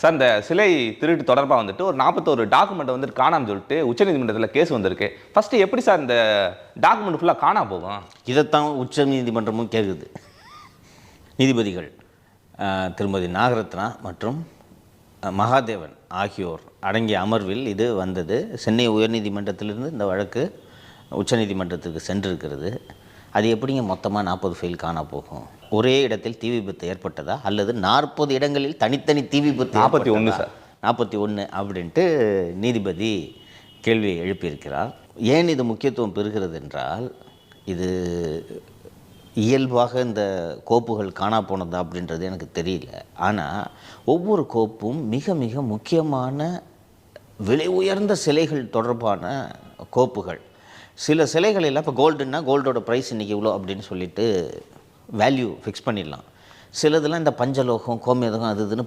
Sir இந்த சிலை திருட்டு தொடர்பாக வந்துட்டு ஒரு நாற்பத்தோரு டாக்குமெண்ட் வந்துட்டு காணாம சொல்லிட்டு உச்சநீதிமன்றத்தில் கேஸ் வந்திருக்கு. ஃபஸ்ட்டு எப்படி சார் இந்த டாக்குமெண்ட் ஃபுல்லாக காணாம போகும்? இதைத்தான் உச்ச நீதிமன்றமும் கேட்குது. நீதிபதிகள் திருமதி நாகரத்னா மற்றும் மகாதேவன் ஆகியோர் அடங்கிய அமர்வில் இது வந்தது. சென்னை உயர்நீதிமன்றத்திலிருந்து இந்த வழக்கு உச்சநீதிமன்றத்துக்கு சென்றிருக்கிறது. அது எப்படிங்க மொத்தமாக நாற்பது ஃபைல் காண போகும்? ஒரே இடத்தில் தீ விபத்து ஏற்பட்டதா? அல்லது நாற்பது இடங்களில் தனித்தனி தீ விபத்து 41 சார். நாற்பத்தி ஒன்று அப்படின்ட்டு நீதிபதி கேள்வியை எழுப்பியிருக்கிறார். ஏன் இது முக்கியத்துவம் பெறுகிறது என்றால் இது இயல்பாக இந்த கோப்புகள் காணா போனதா அப்படின்றது எனக்கு தெரியல. ஆனால் ஒவ்வொரு கோப்பும் மிக மிக முக்கியமான விலை உயர்ந்த சிலைகள் தொடர்பான கோப்புகள். சில சிலைகள் எல்லாம் இப்போ கோல்டுன்னா கோல்டோட ப்ரைஸ் இன்றைக்கி இவ்வளோ அப்படின்னு சொல்லிட்டு வேல்யூ ஃபிக்ஸ் பண்ணிடலாம். சிலதெல்லாம் இந்த பஞ்சலோகம் கோமேதகம் அது இதுன்னு